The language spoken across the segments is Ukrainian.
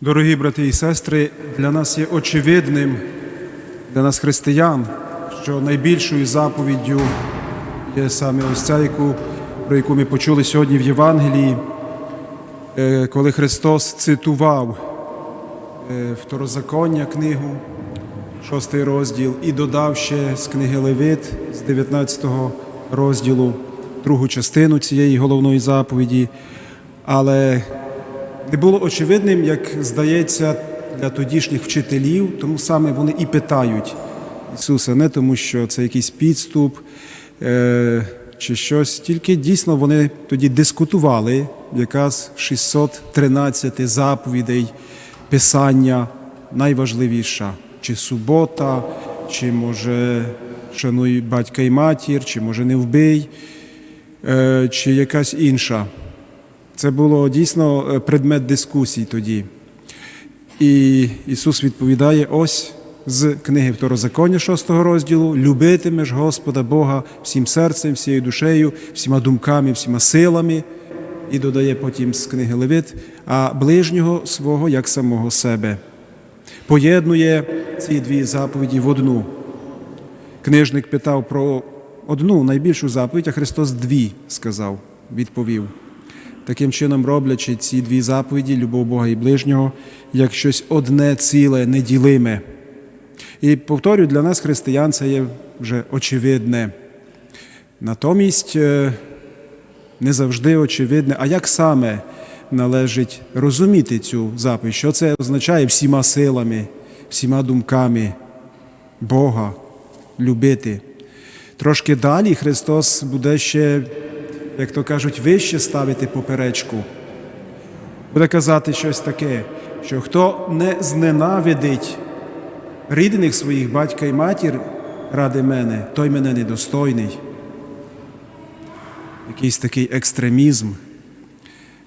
Дорогі брати і сестри, для нас є очевидним, для нас християн, що найбільшою заповіддю є саме ось ця, яку, про яку ми почули сьогодні в Євангелії, е, коли Христос цитував е, второзаконня книгу, шостий розділ, і додав ще з книги Левит з 19 розділу другу частину цієї головної заповіді. Але не було очевидним, як здається, для тодішніх вчителів, тому саме вони і питають Ісуса, не тому, що це якийсь підступ е, чи щось, тільки дійсно вони тоді дискутували, яка з 613 заповідей Писання найважливіша, чи субота, чи може шануй батька і матір, чи може не вбий, е, чи якась інша. Це було дійсно е, предмет дискусій тоді. І Ісус відповідає ось з книги Второзаконня 6 розділу: любитимеш Господа Бога всім серцем, всією душею, всіма думками, всіма силами. І додає потім з книги Левит, а ближнього свого як самого себе. Поєднує ці дві заповіді в одну. Книжник питав про одну найбільшу заповідь, а Христос дві сказав, відповів. Таким чином, роблячи ці дві заповіді, любов Бога і ближнього, як щось одне ціле, неділиме. І повторюю, для нас, християн, це є вже очевидне. Натомість е, не завжди очевидне, а як саме належить розуміти цю заповідь, що це означає всіма силами, всіма думками Бога любити. Трошки далі Христос буде ще як то кажуть, вище ставити поперечку. Буде казати щось таке, що хто не зненавидить рідних своїх батька і матір ради мене, той мене недостойний. Якийсь такий екстремізм.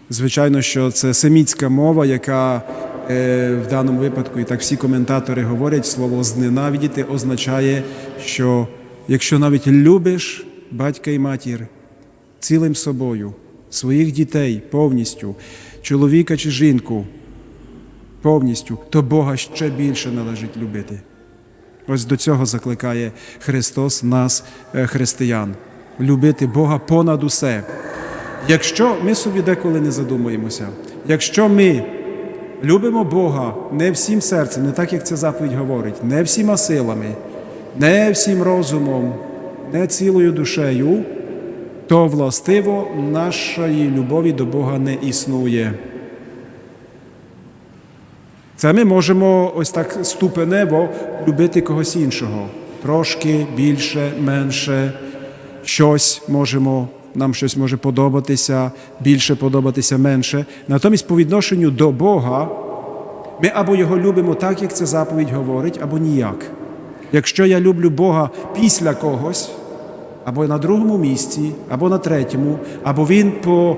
Звичайно, що це семітська мова, яка е, в даному випадку, і так всі коментатори говорять, слово зненавидіти означає, що якщо навіть любиш батька і матір, цілим собою, своїх дітей повністю, чоловіка чи жінку повністю, то Бога ще більше належить любити. Ось до цього закликає Христос нас, е, християн, любити Бога понад усе. Якщо ми собі деколи не задумуємося, якщо ми любимо Бога не всім серцем, не так, як ця заповідь говорить, не всіма силами, не всім розумом, не цілою душею, то властиво нашої любові до Бога не існує. Це ми можемо ось так ступенево любити когось іншого. Трошки більше, менше, щось можемо, нам щось може подобатися, більше подобатися менше. Натомість, по відношенню до Бога, ми або його любимо так, як ця заповідь говорить, або ніяк. Якщо я люблю Бога після когось, або на другому місці, або на третьому, або він по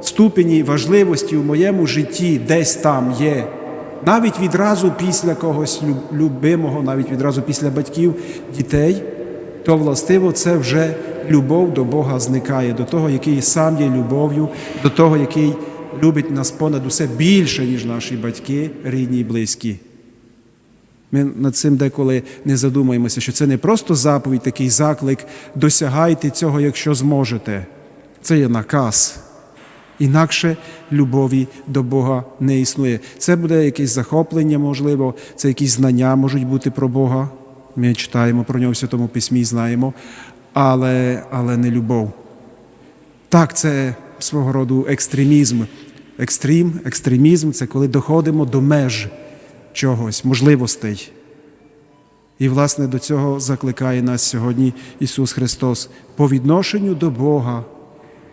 ступені важливості у моєму житті десь там є, навіть відразу після когось любимого, навіть відразу після батьків, дітей, то властиво це вже любов до Бога зникає, до того, який сам є любов'ю, до того, який любить нас понад усе більше, ніж наші батьки, рідні і близькі. Ми над цим деколи не задумаємося, що це не просто заповідь, такий заклик, досягайте цього, якщо зможете. Це є наказ. Інакше любові до Бога не існує. Це буде якесь захоплення, можливо, це якісь знання можуть бути про Бога. Ми читаємо про нього в Святому Письмі знаємо, але, але не любов. Так, це свого роду екстремізм. Екстрім, екстремізм це коли доходимо до меж чогось, можливостей. І, власне, до цього закликає нас сьогодні Ісус Христос. По відношенню до Бога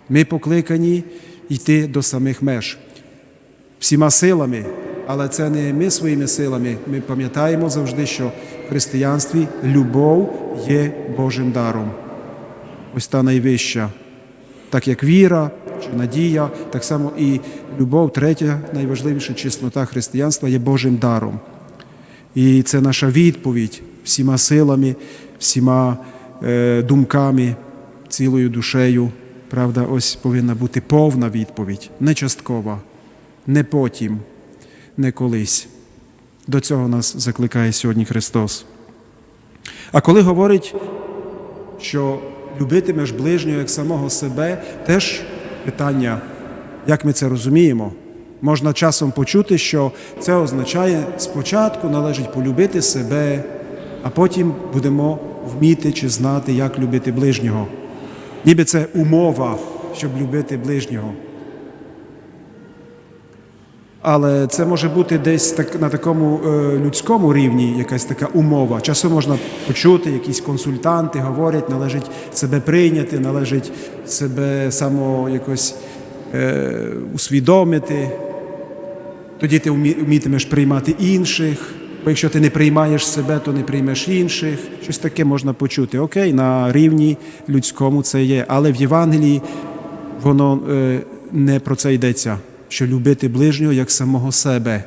ми покликані йти до самих меж всіма силами, але це не ми своїми силами. Ми пам'ятаємо завжди, що в християнстві любов є Божим даром. Ось та найвища. Так як віра надія, так само і любов, третя, найважливіша чеснота християнства є Божим даром. І це наша відповідь всіма силами, всіма е, думками, цілою душею. Правда, ось повинна бути повна відповідь, не часткова, не потім, не колись. До цього нас закликає сьогодні Христос. А коли говорить, що любитимеш ближнього як самого себе, теж питання, як ми це розуміємо. Можна часом почути, що це означає спочатку належить полюбити себе, а потім будемо вміти чи знати, як любити ближнього. Ніби це умова, щоб любити ближнього. Але це може бути десь так на такому е, людському рівні, якась така умова. Часом можна почути, якісь консультанти говорять, належить себе прийняти, належить себе само якось е, усвідомити. Тоді ти вмі- вмітимеш приймати інших. Бо якщо ти не приймаєш себе, то не приймеш інших. Щось таке можна почути. Окей, на рівні людському це є. Але в Євангелії воно е, не про це йдеться, що любити ближнього як самого себе.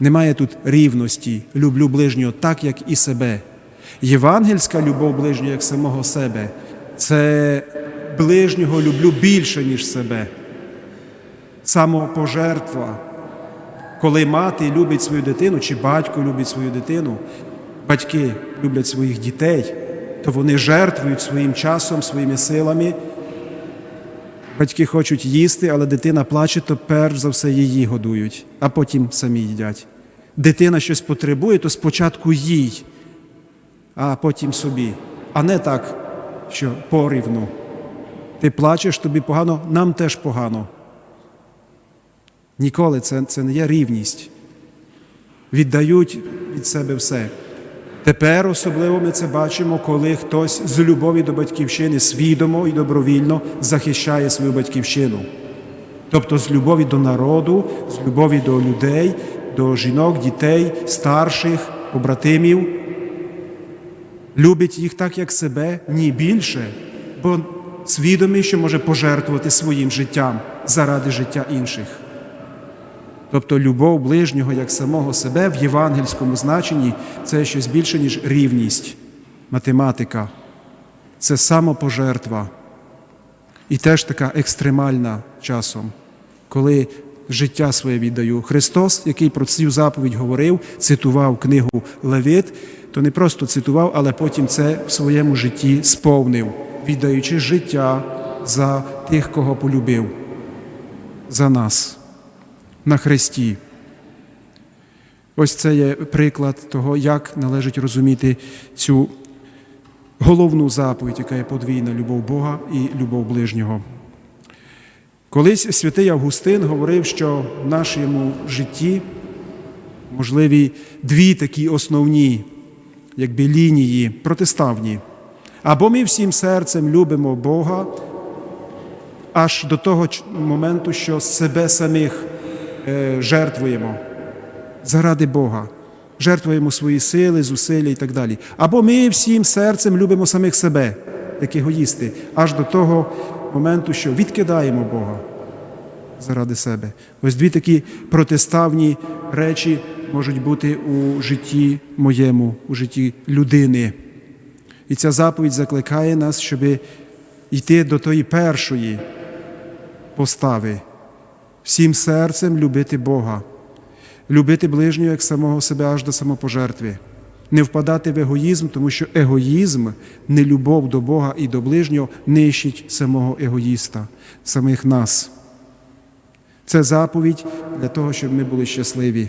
Немає тут рівності. Люблю ближнього так, як і себе. Євангельська любов ближнього як самого себе це ближнього люблю більше, ніж себе. Самопожертва. Коли мати любить свою дитину, чи батько любить свою дитину, батьки люблять своїх дітей, то вони жертвують своїм часом, своїми силами. Батьки хочуть їсти, але дитина плаче, то перш за все її годують, а потім самі їдять. Дитина щось потребує, то спочатку їй, а потім собі. А не так, що порівну. Ти плачеш, тобі погано, нам теж погано. Ніколи це, це не є рівність. Віддають від себе все. Тепер особливо ми це бачимо, коли хтось з любові до батьківщини свідомо і добровільно захищає свою батьківщину. Тобто з любові до народу, з любові до людей, до жінок, дітей, старших, побратимів. Любить їх так, як себе, ні більше, бо свідомий, що може пожертвувати своїм життям заради життя інших. Тобто любов ближнього як самого себе в євангельському значенні це щось більше, ніж рівність, математика, це самопожертва. І теж така екстремальна часом, коли життя своє віддаю. Христос, який про цю заповідь говорив, цитував книгу Левит, то не просто цитував, але потім це в своєму житті сповнив, віддаючи життя за тих, кого полюбив, за нас на Христі. Ось це є приклад того, як належить розуміти цю головну заповідь, яка є подвійна любов Бога і любов ближнього. Колись святий Августин говорив, що в нашому житті можливі дві такі основні якби, лінії протиставні. Або ми всім серцем любимо Бога аж до того моменту, що себе самих жертвуємо заради Бога, жертвуємо свої сили, зусилля і так далі. Або ми всім серцем любимо самих себе, як егоїсти, аж до того моменту, що відкидаємо Бога заради себе. Ось дві такі протиставні речі можуть бути у житті моєму, у житті людини. І ця заповідь закликає нас, щоб йти до тої першої постави, всім серцем любити Бога, любити ближнього як самого себе аж до самопожертви, не впадати в егоїзм, тому що егоїзм, нелюбов до Бога і до ближнього нищить самого егоїста, самих нас. Це заповідь для того, щоб ми були щасливі.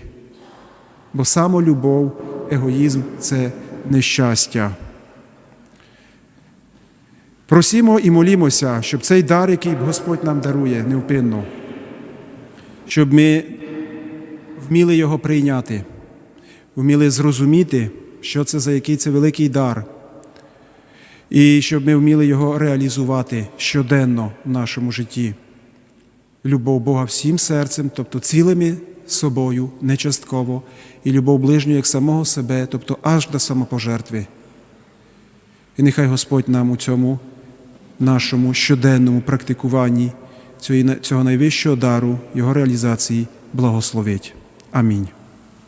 Бо самолюбов, егоїзм це нещастя. Просімо і молімося, щоб цей дар, який Господь нам дарує невпинно, щоб ми вміли його прийняти, вміли зрозуміти, що це за який це великий дар, і щоб ми вміли його реалізувати щоденно в нашому житті. Любов Бога всім серцем, тобто цілими собою, не частково, і любов ближнього як самого себе, тобто аж до самопожертви. І нехай Господь нам у цьому нашому щоденному практикуванні цього найвищого дару, його реалізації благословить. Амінь.